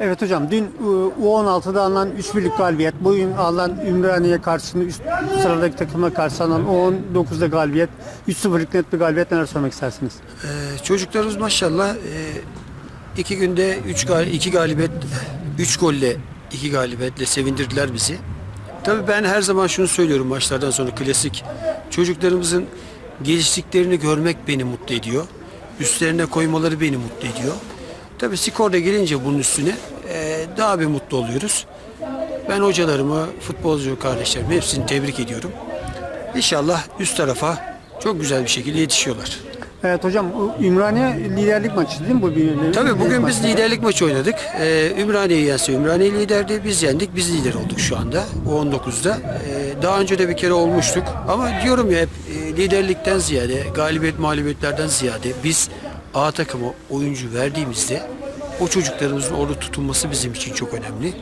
Evet hocam dün e, U16'da alınan 3 birlik galibiyet, bugün alınan Ümraniye karşısında üst sıradaki takıma karşı alınan U19'da galibiyet, 3-0'lık net bir galibiyet neler söylemek istersiniz? Ee, çocuklarımız maşallah e, iki günde üç gal iki galibiyet, üç golle iki galibiyetle sevindirdiler bizi. Tabii ben her zaman şunu söylüyorum maçlardan sonra klasik. Çocuklarımızın geliştiklerini görmek beni mutlu ediyor. Üstlerine koymaları beni mutlu ediyor. Tabii skorda gelince bunun üstüne daha bir mutlu oluyoruz. Ben hocalarımı, futbolcu kardeşlerimi hepsini tebrik ediyorum. İnşallah üst tarafa çok güzel bir şekilde yetişiyorlar. Evet hocam Ümraniye liderlik maçı değil mi bu? Bir, Tabii bugün biz liderlik maçı oynadık. Ee, Ümraniye'yi yense Ümraniye liderdi. Biz yendik. Biz lider olduk şu anda. O 19'da. Ee, daha önce de bir kere olmuştuk. Ama diyorum ya hep e, liderlikten ziyade, galibiyet mağlubiyetlerden ziyade biz A takıma oyuncu verdiğimizde o çocuklarımızın orada tutulması bizim için çok önemli.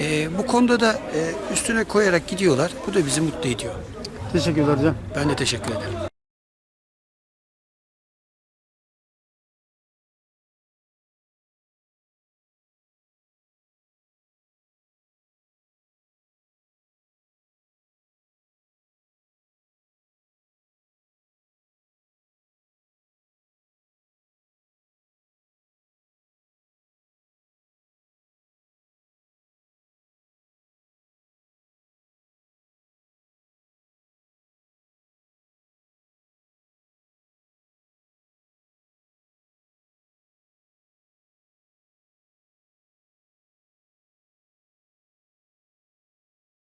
Ee, bu konuda da e, üstüne koyarak gidiyorlar. Bu da bizi mutlu ediyor. Teşekkürler hocam. Ben de teşekkür ederim.